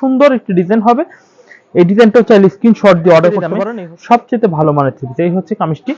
সুন্দর একটি ডিজাইন হবে। এই ডিজাইনটাও চাইলে স্ক্রিনশট দিয়ে অর্ডার করতে পারেন। সবচেয়ে ভালো মানের থ্রি পিস এই হচ্ছে কামিজটি।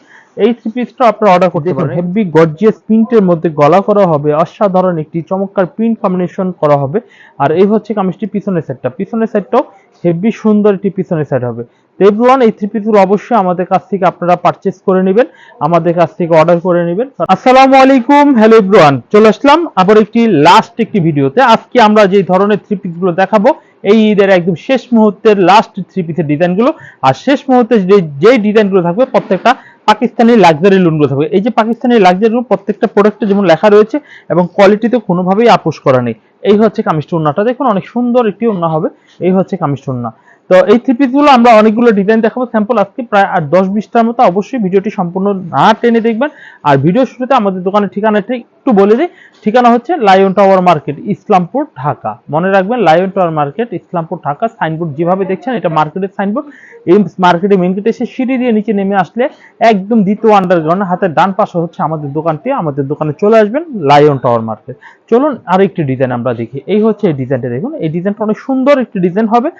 এই থ্রি পিসটা আপনারা অর্ডার করতে পারেন। হেভি গর্জিয়াস প্রিন্টের মধ্যে গলা করা হবে। অসাধারণ একটি চমৎকার প্রিন্ট কম্বিনেশন করা হবে। আর এই হচ্ছে কামিজটি পিছনের সেটটা পিছনের সেটটাও হেভি সুন্দর একটি পিছনের সেট হবে। এভরিওয়ান এই থ্রি পিসগুলো অবশ্যই আমাদের কাছ থেকে আপনারা পারচেস করে নেবেন। আমাদের কাছ থেকে অর্ডার করে নেবেন। আসসালামু আলাইকুম হ্যালো এভরিওয়ান চলে আসলাম আবার একটি লাস্ট একটি ভিডিওতে আজকে আমরা যে ধরনের থ্রি পিসগুলো দেখাবো এই ঈদের একদম শেষ মুহূর্তের লাস্ট থ্রি পিসের ডিজাইনগুলো আর শেষ মুহূর্তে যে, যেই ডিজাইনগুলো থাকবে, প্রত্যেকটা পাকিস্তানি লাক্সারি লোনগুলো থাকবে। এই যে পাকিস্তানি লাক্সারি লোন প্রত্যেকটা প্রোডাক্টে যেমন লেখা রয়েছে, এবং কোয়ালিটিতে কোনোভাবেই আপোষ করা নেই। এই হচ্ছে কামিজ ওন্নাটা দেখুন, অনেক সুন্দর একটি ওন্না হবে। এই হচ্ছে কামিজ ওন্না তো এই থ্রি আমরা অনেকগুলো ডিজাইন দেখাবো। স্যাম্পল আজকে প্রায় আর দশ বিশটার মতো। অবশ্যই ভিডিওটি সম্পূর্ণ না টেনে দেখবেন। আর ভিডিও শুরুতে আমাদের দোকানের ঠিকানাটা একটু বলে দিই। ঠিকানা হচ্ছে lion tower market Islampur, Dhaka. মনে রাখবেন lion tower market Islampur, Dhaka. Signboard যেভাবে দেখছেন, এটা মার্কেটের সাইনবোর্ড এই মার্কেটে মেন গেটে এসে সিঁড়ি দিয়ে নিচে নেমে আসলে একদম দ্বিতীয় আন্ডারগ্রাউন্ড হাতের ডান পাশে হচ্ছে আমাদের দোকানটি। আমাদের দোকানে চলে আসবেন লায়ন টাওয়ার মার্কেট চলুন আরেকটি ডিজাইন আমরা দেখি। এই হচ্ছে এই ডিজাইনটা দেখুন। এই ডিজাইনটা অনেক সুন্দর একটি ডিজাইন হবে।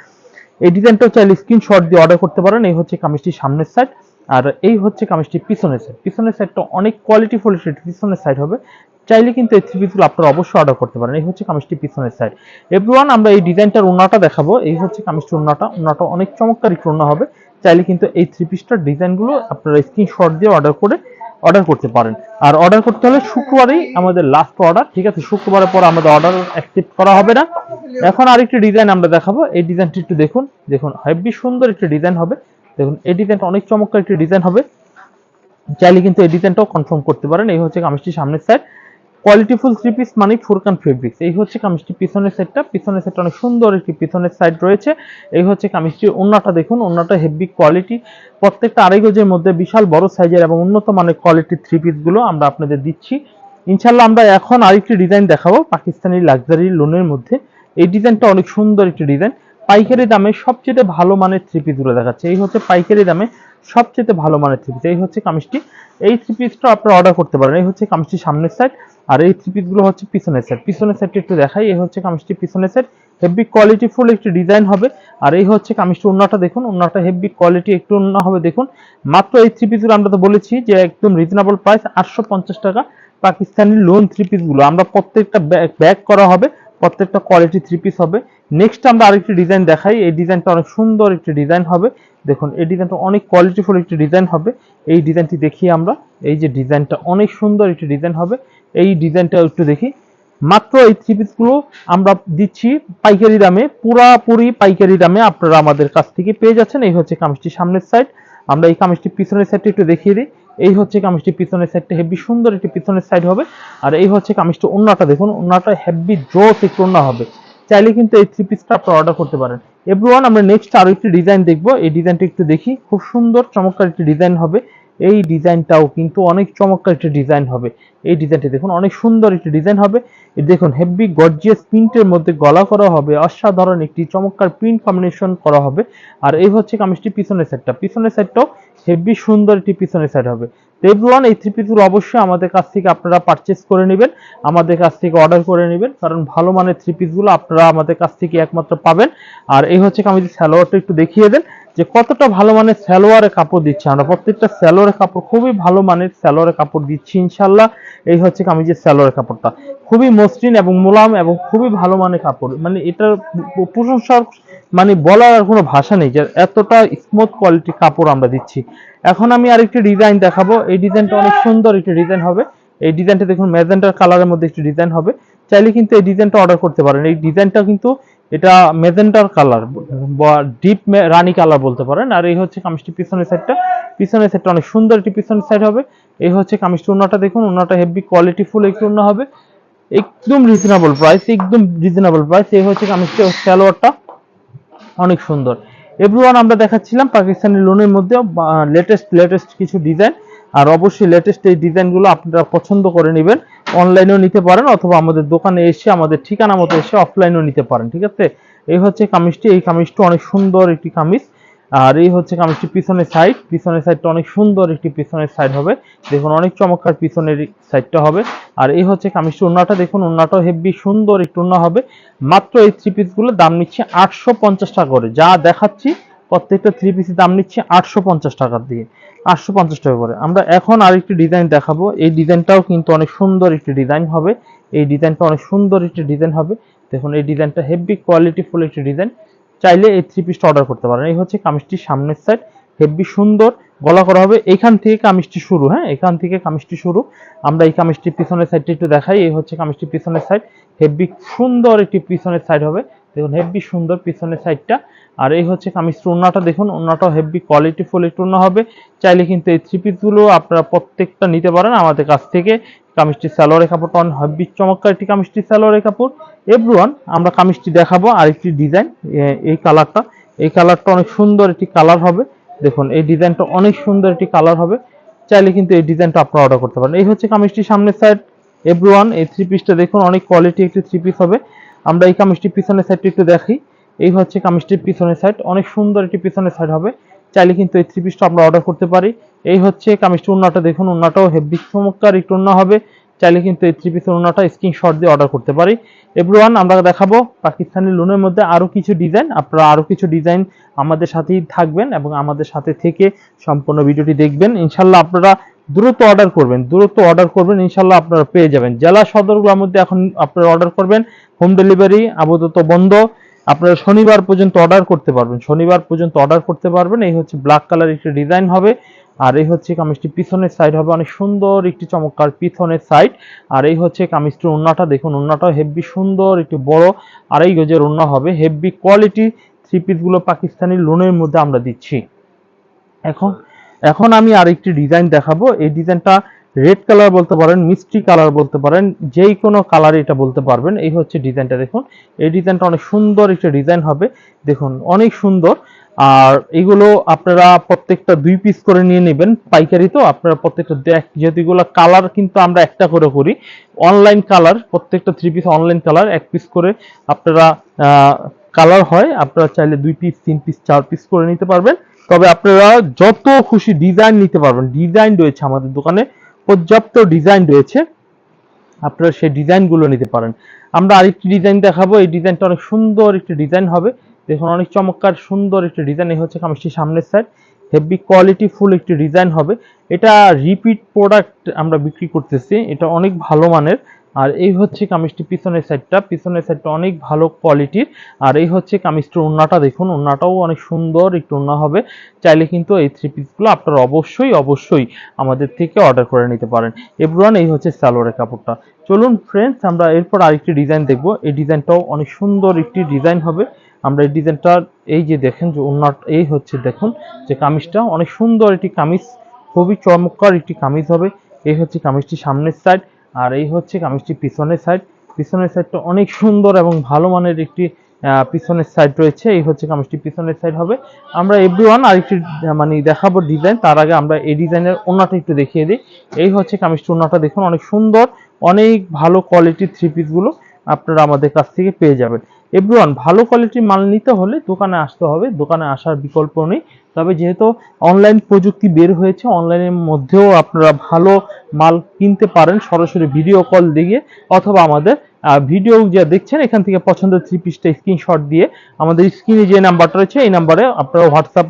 এই ডিজাইনটাও চাইলে স্ক্রিনশট দিয়ে অর্ডার করতে পারেন। এই হচ্ছে কামিজটির সামনের সাইড আর এই হচ্ছে কামিজটির পিছনের সাইড পিছনের সাইডটা অনেক কোয়ালিটি ফুল পিছনের সাইড হবে। চাইলে কিন্তু এই থ্রি পিসগুলো আপনারা অবশ্যই অর্ডার করতে পারেন। এই হচ্ছে কামিজটির পিছনের সাইড এভরিওয়ান আমরা এই ডিজাইনটার ওনাটা দেখাবো। এই হচ্ছে কামিজটির ওনাটা ওনাটা অনেক চমৎকার একটু হবে। চাইলে কিন্তু এই থ্রি পিসটার ডিজাইনগুলো আপনারা স্ক্রিনশট দিয়ে অর্ডার করে অর্ডার করতে পারেন। আর অর্ডার করতে হলে শুক্রবারই আমাদের লাস্ট অর্ডার ঠিক আছে? শুক্রবারের পর আমাদের অর্ডার অ্যাকসেপ্ট করা হবে না। এখন আরেকটি ডিজাইন আমরা দেখাবো। এই ডিজাইনটি একটু দেখুন। দেখুন, হেভি সুন্দর একটি ডিজাইন হবে। দেখুন, এই ডিজাইনটা অনেক চমৎকার একটি ডিজাইন হবে। চাইলে কিন্তু এই ডিজাইনটাও কনফার্ম করতে পারেন। এই হচ্ছে কামিজটি সামনের সাইড কোয়ালিটিফুল থ্রি পিস মানে ফোরকান ফেব্রিক্স এই হচ্ছে কামিজটি, পিছনের সেটটা পিছনের সেটটা অনেক সুন্দর একটি পিছনের সাইড রয়েছে। এই হচ্ছে কামিজটির ওন্নাটা দেখুন ওন্নাটা হেভি কোয়ালিটি প্রত্যেকটা আড়াই গজের মধ্যে বিশাল বড় সাইজের এবং উন্নত মানের কোয়ালিটির থ্রি পিসগুলো আমরা আপনাদের দিচ্ছি। ইনশাল্লাহ আমরা এখন আরেকটি ডিজাইন দেখাবো, পাকিস্তানি লাক্সারি লোনের মধ্যে। এই ডিজাইনটা অনেক সুন্দর একটি ডিজাইন পাইকারি দামে সবচেয়ে ভালো মানের থ্রি পিসগুলো দেখাচ্ছে। এই হচ্ছে পাইকারি দামে সবচেয়ে ভালো মানের থ্রি পিস এই হচ্ছে কামিজটি। এই থ্রি পিসটা আপনারা অর্ডার করতে পারেন। এই হচ্ছে কামিজটি সামনের সাইড আর এই থ্রি পিসগুলো হচ্ছে পিছনের সেট পিছনের সেটটি একটু দেখাই, এই হচ্ছে কামিজটি পিছনের সেট হেভি কোয়ালিটি ফুল একটি ডিজাইন হবে। আর এই হচ্ছে কামিজটি অন্যটা দেখুন অন্যটা হেভি কোয়ালিটি একটু অন্য হবে দেখুন। মাত্র এই থ্রি পিসগুলো আমরা তো বলেছি যে একদম রিজনেবল প্রাইস আটশো পঞ্চাশ টাকা পাকিস্তানি লোন থ্রি পিসগুলো আমরা প্রত্যেকটা ব্যাক করা হবে, প্রত্যেকটা কোয়ালিটি থ্রি পিস হবে। নেক্সট আমরা আরেকটি ডিজাইন দেখাই। এই ডিজাইনটা অনেক সুন্দর একটি ডিজাইন হবে। দেখুন, এই ডিজাইনটা অনেক কোয়ালিটিফুল একটি ডিজাইন হবে। এই ডিজাইনটি দেখি আমরা। এই যে ডিজাইনটা অনেক সুন্দর একটি ডিজাইন হবে। এই ডিজাইনটা একটু দেখি। মাত্র এই থ্রি পিসগুলো আমরা দিচ্ছি পাইকারি দামে। পুরাপুরি পাইকারি দামে আপনারা আমাদের কাছ থেকে পেয়ে যাচ্ছেন। এই হচ্ছে কামিজটি সামনের সাইড আমরা এই কামিজটি পিছনের সাইডটা একটু দেখিয়ে দিই। এই হচ্ছে কামিজটি পিছনের সাইডটা হেভি সুন্দর একটি পিছনের সাইড হবে। আর এই হচ্ছে কামিজটি ওন্নাটা দেখুন। ওন্নাটা হেভি জোস একটু ওন্না হবে। চাইলে কিন্তু এই থ্রি পিসটা আপনারা অর্ডার করতে পারেন। এভরিওয়ান আমরা নেক্সট আরও একটি ডিজাইন দেখব। এই ডিজাইনটা একটু দেখি। খুব সুন্দর, চমৎকার একটি ডিজাইন হবে। এই ডিজাইনটাও কিন্তু অনেক চমৎকার একটি ডিজাইন হবে। এই ডিজাইনটি দেখুন, অনেক সুন্দর একটি ডিজাইন হবে। দেখুন হেভি গর্জিয়াস প্রিন্টের মধ্যে গলা করা হবে। অসাধারণ একটি চমৎকার প্রিন্ট কম্বিনেশন করা হবে। আর এই হচ্ছে কামিজটি পিছনের সাইডটা পিছনের সাইডটাও হেভি সুন্দর একটি পিছনের সাইড হবে। এভরিওয়ান এই থ্রি পিসগুলো অবশ্যই আমাদের কাছ থেকে আপনারা পারচেস করে নেবেন, আমাদের কাছ থেকে অর্ডার করে নেবেন, কারণ ভালো মানের থ্রি পিসগুলো আপনারা আমাদের কাছ থেকে একমাত্র পাবেন। আর এই হচ্ছে কামিজের সালোয়ারটা একটু দেখিয়ে দেন। যে কতটা ভালো মানের সালোয়ারের কাপড় দিচ্ছে আমরা। প্রত্যেকটা সালোয়ারের কাপড়, খুবই ভালো মানের সালোয়ারের কাপড় দিচ্ছি ইনশাল্লাহ এই হচ্ছে কামিজের সালোয়ারের কাপড়টা। খুবই মসৃণ এবং মোলাম এবং খুবই ভালো মানের কাপড়। মানে এটার প্রশংসার মানে বলার আর কোনো ভাষা নেই যে এতটা স্মুথ কোয়ালিটি কাপড় আমরা দিচ্ছি। এখন আমি আরেকটি ডিজাইন দেখাবো। এই ডিজাইনটা অনেক সুন্দর একটি ডিজাইন হবে। এই ডিজাইনটা দেখুন, ম্যাজেন্টার কালারের মধ্যে একটি ডিজাইন হবে। চাইলে কিন্তু এই ডিজাইনটা অর্ডার করতে পারেন। এই ডিজাইনটা কিন্তু এটা মেজেন্টার কালার বা ডিপ রানি কালার বলতে পারেন। আর এই হচ্ছে কামিজটি পিছনের সাইডটা পিছনের সাইডটা অনেক সুন্দর একটি পিছনের সাইড হবে। এই হচ্ছে কামিজটি ওনাটা দেখুন। ওনাটা হেভি কোয়ালিটি ফুল একটু ওনা হবে। একদম রিজনেবল প্রাইস একদম রিজনেবল প্রাইস এই হচ্ছে কামিজটি সালোয়ারটা। অনেক সুন্দর। এভরিওয়ান আমরা দেখাচ্ছিলাম পাকিস্তানি লোনের মধ্যে লেটেস্ট লেটেস্ট কিছু ডিজাইন আর অবশ্যই লেটেস্ট এই ডিজাইনগুলো আপনারা পছন্দ করে নেবেন। অনলাইনেও নিতে পারেন অথবা আমাদের দোকানে এসে, আমাদের ঠিকানা মতো এসে অফলাইনেও নিতে পারেন, ঠিক আছে? এই হচ্ছে কামিজটি, এই কামিজটি অনেক সুন্দর একটি কামিজ। আর এই হচ্ছে কামিজটি পিছনের সাইড পিছনের সাইডটা অনেক সুন্দর একটি পিছনের সাইড হবে। দেখুন, অনেক চমৎকার পিছনের সাইডটা হবে। আর এই হচ্ছে কামিজটি ওন্নাটা দেখুন ওন্নাটাও হেভি সুন্দর একটু ওন্না হবে। মাত্র এই থ্রি পিসগুলো দাম নিচ্ছে আটশো পঞ্চাশ টাকা করে। যা দেখাচ্ছি, প্রত্যেকটা থ্রি পিসের দাম নিচ্ছে আটশো পঞ্চাশ টাকা দিয়ে। আটশো পঞ্চাশ টাকা করে। আমরা এখন আরেকটি ডিজাইন দেখাবো। এই ডিজাইনটাও কিন্তু অনেক সুন্দর একটি ডিজাইন হবে। এই ডিজাইনটা অনেক সুন্দর একটি ডিজাইন হবে। দেখুন, এই ডিজাইনটা হেভি কোয়ালিটিফুল একটি ডিজাইন চাইলে এই থ্রি পিসটা অর্ডার করতে পারেন। এই হচ্ছে কামিজটির সামনের সাইড হেভি সুন্দর। গলা করা হবে। এখান থেকে কামিজটি শুরু হ্যাঁ? এখান থেকে কামিজটি শুরু। আমরা এই কামিজটির পিছনের সাইডটা একটু দেখাই। এই হচ্ছে কামিজটির পিছনের সাইড হেভি সুন্দর একটি পিছনের সাইড হবে। দেখুন হেভি সুন্দর পিছনের সাইডটা আর এই হচ্ছে কামিজটির ওন্নাটা দেখুন ওন্নাটাও হেভি কোয়ালিটিফুল একটু ওন্না হবে। চাইলে কিন্তু এই থ্রি পিসগুলো আপনারা প্রত্যেকটা নিতে পারেন আমাদের কাছ থেকে। কামিজটি সালোয়ারের কাপড়টা অনেক হেভি চমৎকার একটি কামিজটি সালোয়ারের কাপড়। এভরিওয়ান আমরা কামিজটি দেখাবো আরেকটি ডিজাইন এই কালারটা এই কালারটা অনেক সুন্দর একটি কালার হবে। দেখুন, এই ডিজাইনটা অনেক সুন্দর একটি কালার হবে। চাইলে কিন্তু এই ডিজাইনটা আপনারা অর্ডার করতে পারেন। এই হচ্ছে কামিজটির সামনের সাইড এভরিওয়ান, এই থ্রি পিসটা দেখুন, অনেক কোয়ালিটি একটি থ্রি পিস হবে। আমরা এই কামিজটির পিছনের সাইডটি একটু দেখি। এই হচ্ছে কামিজটির পিছনের সাইড অনেক সুন্দর একটি পিছনের সাইড হবে। চাইলে কিন্তু এই থ্রি পিসটা আমরা অর্ডার করতে পারি। এই হচ্ছে কামিজটি উন্নাটা। দেখুন, উন্নাটাও হেভি চমৎকার একটু উন্না হবে। চাইলে কিন্তু এই থ্রি পিসের উন্নাটা স্ক্রিনশট দিয়ে অর্ডার করতে পারি। এভরিওয়ান আমরা দেখাবো পাকিস্তানি লোনের মধ্যে আরও কিছু ডিজাইন আপনারা আরও কিছু ডিজাইন আমাদের সাথেই থাকবেন এবং আমাদের সাথে থেকে সম্পূর্ণ ভিডিওটি দেখবেন। ইনশাল্লাহ আপনারা দ্রুত অর্ডার করবেন। দ্রুত অর্ডার করবেন, ইনশাল্লাহ আপনারা পেয়ে যাবেন। জেলা সদরগুলোর মধ্যে এখন আপনারা অর্ডার করবেন। হোম ডেলিভারি আপাতত বন্ধ। আপনারা শনিবার পর্যন্ত অর্ডার করতে পারবেন। শনিবার পর্যন্ত অর্ডার করতে পারবেন। এই হচ্ছে ব্ল্যাক কালার একটি ডিজাইন হবে। আর এই হচ্ছে কামিজটি পিছনের সাইড হবে। অনেক সুন্দর একটি চমৎকার পিছনের সাইড আর এই হচ্ছে কামিজটির ওন্নাটা দেখুন ওন্নাটা হেভি সুন্দর, একটি বড়। আড়াই গজের ওন্না হবে হেভি কোয়ালিটি থ্রি পিসগুলো পাকিস্তানি লোনের মধ্যে আমরা দিচ্ছি। এখন এখন আমি আরেকটি ডিজাইন দেখাবো। এই ডিজাইনটা রেড কালার বলতে পারেন, মিষ্টি কালার বলতে পারেন, যেই কোনো কালার এটা বলতে পারবেন। এই হচ্ছে ডিজাইনটা দেখুন। এই ডিজাইনটা অনেক সুন্দর একটা ডিজাইন হবে। দেখুন, অনেক সুন্দর। আর এগুলো আপনারা প্রত্যেকটা দুই পিস করে নিয়ে নেবেন। পাইকারি তো, আপনারা প্রত্যেকটা যেহেতু এগুলো কালার কিন্তু আমরা একটা করে করি। অনলাইন কালার প্রত্যেকটা থ্রি পিস অনলাইন কালার এক পিস করে আপনারা কালার হয়, আপনারা চাইলে দুই পিস তিন পিস চার পিস করে নিতে পারবেন। তবে আপনারা যত খুশি ডিজাইন নিতে পারবেন। ডিজাইন রয়েছে আমাদের দোকানে। পর্যাপ্ত ডিজাইন রয়েছে। আপনারা সেই ডিজাইনগুলো নিতে পারেন। আমরা আরেকটি ডিজাইন দেখাবো। এই ডিজাইনটা অনেক সুন্দর একটি ডিজাইন হবে। দেখুন, অনেক চমৎকার, সুন্দর একটি ডিজাইন এই হচ্ছে কামিজটি সামনের সাইড হেভি কোয়ালিটি ফুল একটি ডিজাইন হবে। এটা রিপিট প্রোডাক্ট আমরা বিক্রি করতেছি। এটা অনেক ভালো মানের। আর এই হচ্ছে কামিজটি পিছনের সাইডটা পিছনের সাইডটা অনেক ভালো কোয়ালিটির আর এই হচ্ছে কামিজটির ওন্নাটা দেখুন ওন্নাটাও অনেক সুন্দর, একটু ওন্না হবে। চাইলে কিন্তু এই থ্রি পিসগুলো আপনারা অবশ্যই অবশ্যই আমাদের থেকে অর্ডার করে নিতে পারেন। এভরিওয়ান এই হচ্ছে সালোয়ারের কাপড়টা। চলুন ফ্রেন্ডস আমরা এরপর আরেকটি ডিজাইন দেখব। এই ডিজাইনটাও অনেক সুন্দর একটি ডিজাইন হবে। আমরা এই ডিজাইনটা এই যে দেখেন যে ওন্নাট এই হচ্ছে দেখুন যে কামিজটা। অনেক সুন্দর একটি কামিজ, খুবই চমৎকার একটি কামিজ হবে। এই হচ্ছে কামিজটি সামনের সাইড আর এই হচ্ছে কামিজটির পিছনের সাইড পিছনের সাইডটা অনেক সুন্দর এবং ভালো মানের একটি পিছনের সাইড রয়েছে। এই হচ্ছে কামিজটি পিছনের সাইড হবে। আমরা এভরি ওয়ান আরেকটি মানে দেখাবো ডিজাইন তার আগে আমরা এই ডিজাইনের ওনাটা একটু দেখিয়ে দিই। এই হচ্ছে কামিজটি ওনাটা দেখুন, অনেক সুন্দর, অনেক ভালো কোয়ালিটির থ্রি পিসগুলো আপনারা আমাদের কাছ থেকে পেয়ে যাবেন। এভরিওয়ান ভালো কোয়ালিটির মাল নিতে হলে দোকানে আসতে হবে, দোকানে আসার বিকল্প নেই। তবে যেহেতু অনলাইন প্রযুক্তি বের হয়েছে অনলাইনের মধ্যেও আপনারা ভালো মাল কিনতে পারেন, সরাসরি ভিডিও কল দিয়ে অথবা আমাদের ভিডিও যা দেখছেন, এখান থেকে পছন্দের থ্রি পিসটা স্ক্রিনশট দিয়ে আমাদের স্ক্রিনে যে নাম্বারটা রয়েছে, এই নাম্বারে আপনারা হোয়াটসঅ্যাপ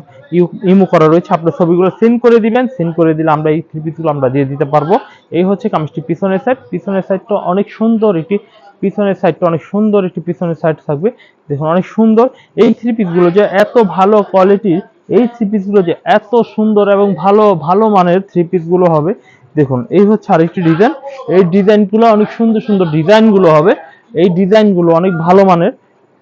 ইমো করা রয়েছে। আপনার ছবিগুলো সেন্ড করে দিবেন সেন্ড করে দিলে আমরা এই থ্রি পিসগুলো আমরা দিয়ে দিতে পারব। এই হচ্ছে কামিজটি পিছনের সাইড পিছনের সাইডটা অনেক সুন্দর একটি পিছনের সাইডটা অনেক সুন্দর একটি পিছনের সাইড থাকবে। দেখুন, অনেক সুন্দর। এই থ্রি পিসগুলো যে এত ভালো কোয়ালিটির এই থ্রি পিসগুলো যে এত সুন্দর এবং ভালো ভালো মানের থ্রি পিসগুলো হবে, দেখুন, এই হচ্ছে আরেকটি ডিজাইন এই ডিজাইনগুলো অনেক সুন্দর সুন্দর ডিজাইনগুলো হবে। এই ডিজাইনগুলো অনেক ভালো মানের।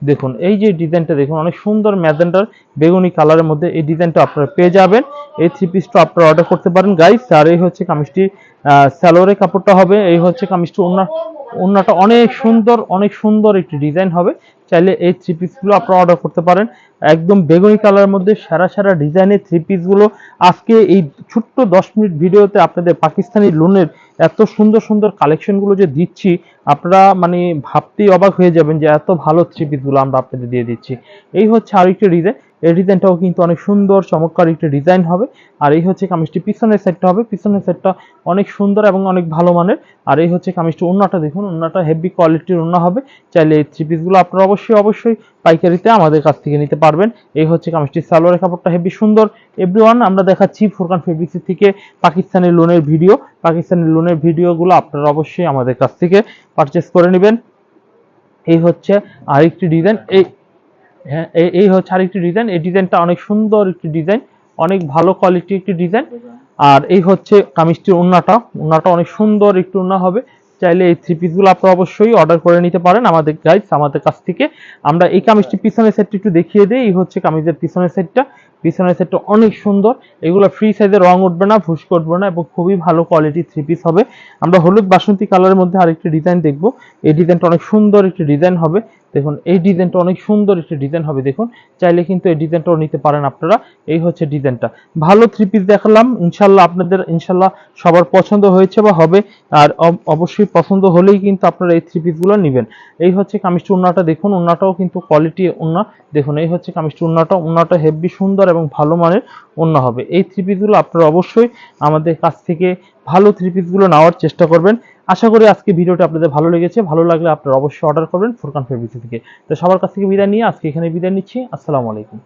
দেখুন, এই যে ডিজাইনটা দেখুন, অনেক সুন্দর ম্যাজেন্টার বেগুনি কালারের মধ্যে এই ডিজাইনটা আপনারা পেয়ে যাবেন। এই থ্রি পিসটা আপনারা অর্ডার করতে পারেন। গাইস আর এই হচ্ছে কামিজটি স্যালোরে কাপড়টা হবে। এই হচ্ছে কামিজটি ওনার ওনাটা অনেক সুন্দর অনেক সুন্দর একটি ডিজাইন হবে। চাইলে এই থ্রি পিসগুলো আপনারা অর্ডার করতে পারেন। একদম বেগুনি কালারের মধ্যে সারা সারা ডিজাইনের থ্রি পিসগুলো আজকে এই ছোট্ট দশ মিনিট ভিডিওতে আপনাদের পাকিস্তানি লোনের এত সুন্দর সুন্দর কালেকশনগুলো যে দিচ্ছি, আপনারা মানে ভাবতেই অবাক হয়ে যাবেন যে এত ভালো থ্রি পিসগুলো আমরা আপনাদের দিয়ে দিচ্ছি। এই হচ্ছে আরেকটি ডিজাইন এই ডিজাইনটাও কিন্তু অনেক সুন্দর, চমৎকার একটি ডিজাইন হবে। আর এই হচ্ছে কামিজটি, পিছনের সেটটা হবে। পিছনের সেটটা অনেক সুন্দর এবং অনেক ভালো মানের। আর এই হচ্ছে কামিজটি ওন্নাটা দেখুন ওন্নাটা হেভি কোয়ালিটির ওন্না হবে। চাইলে এই থ্রি পিসগুলো আপনারা অবশ্যই অবশ্যই পাইকারিতে আমাদের কাছ থেকে নিতে পারবেন। এই হচ্ছে কামিজটি সালোয়ারের কাপড়টা হেভি সুন্দর। এভরিওয়ান আমরা দেখাচ্ছি ফুরকান ফেব্রিক্স থেকে পাকিস্তানি লোনের ভিডিও পাকিস্তানের লোনের ভিডিওগুলো আপনারা অবশ্যই আমাদের কাছ থেকে পারচেস করে নেবেন। এই হচ্ছে আরেকটি ডিজাইন এই হ্যাঁ এই- হচ্ছে আরেকটি ডিজাইন এই ডিজাইনটা অনেক সুন্দর একটি ডিজাইন অনেক ভালো কোয়ালিটি একটি ডিজাইন আর এই হচ্ছে কামিজটির ওন্নাটা ওন্নাটা অনেক সুন্দর একটু ওন্না হবে। চাইলে এই থ্রি পিসগুলো আপনারা অবশ্যই অর্ডার করে নিতে পারেন আমাদের গাইস আমাদের কাছ থেকে। আমরা এই কামিজটি পিছনের সেটটি একটু দেখিয়ে দিই। এই হচ্ছে কামিজের পিছনের সেটটা পিছনের সেটটা অনেক সুন্দর। এগুলো ফ্রি সাইজে রং উঠবে না ফুসকে উঠবে না এবং খুবই ভালো কোয়ালিটি থ্রি পিস হবে। আমরা হলুদ বাসন্তী কালারের মধ্যে আরেকটি ডিজাইন দেখব। এই ডিজাইনটা অনেক সুন্দর একটি ডিজাইন হবে। দেখুন, এই ডিজাইনটা অনেক সুন্দর একটি ডিজাইন হবে, দেখুন। চাইলে কিন্তু এই ডিজাইনটাও নিতে পারেন আপনারা। এই হচ্ছে ডিজাইনটা। ভালো থ্রি পিস দেখালাম ইনশাল্লাহ আপনাদের ইনশাল্লাহ সবার পছন্দ হয়েছে বা হবে। আর অব- অবশ্যই পছন্দ হলেই কিন্তু আপনারা এই থ্রি পিসগুলো নেবেন। এই হচ্ছে কামিজটি উন্নাটা, দেখুন, উন্নাটাও কিন্তু কোয়ালিটি উন্না। দেখুন, এই হচ্ছে কামিজটি উন্নাটা উন্নাটা হেভি সুন্দর এবং ভালো মানের উন্না হবে। এই থ্রি পিসগুলো আপনারা অবশ্যই আমাদের কাছ থেকে ভালো থ্রি পিসগুলো নেওয়ার চেষ্টা করবেন। আশা করি আজকে ভিডিওটা আপনাদের ভালো লেগেছে। ভালো লাগলে আপনারা অবশ্যই অর্ডার করবেন ফুরকান ফেব্রিক্স থেকে। তো সবার কাছ থেকে বিদায় নিয়ে আজকে এখানে বিদায় নিচ্ছি। আসসালামু আলাইকুম।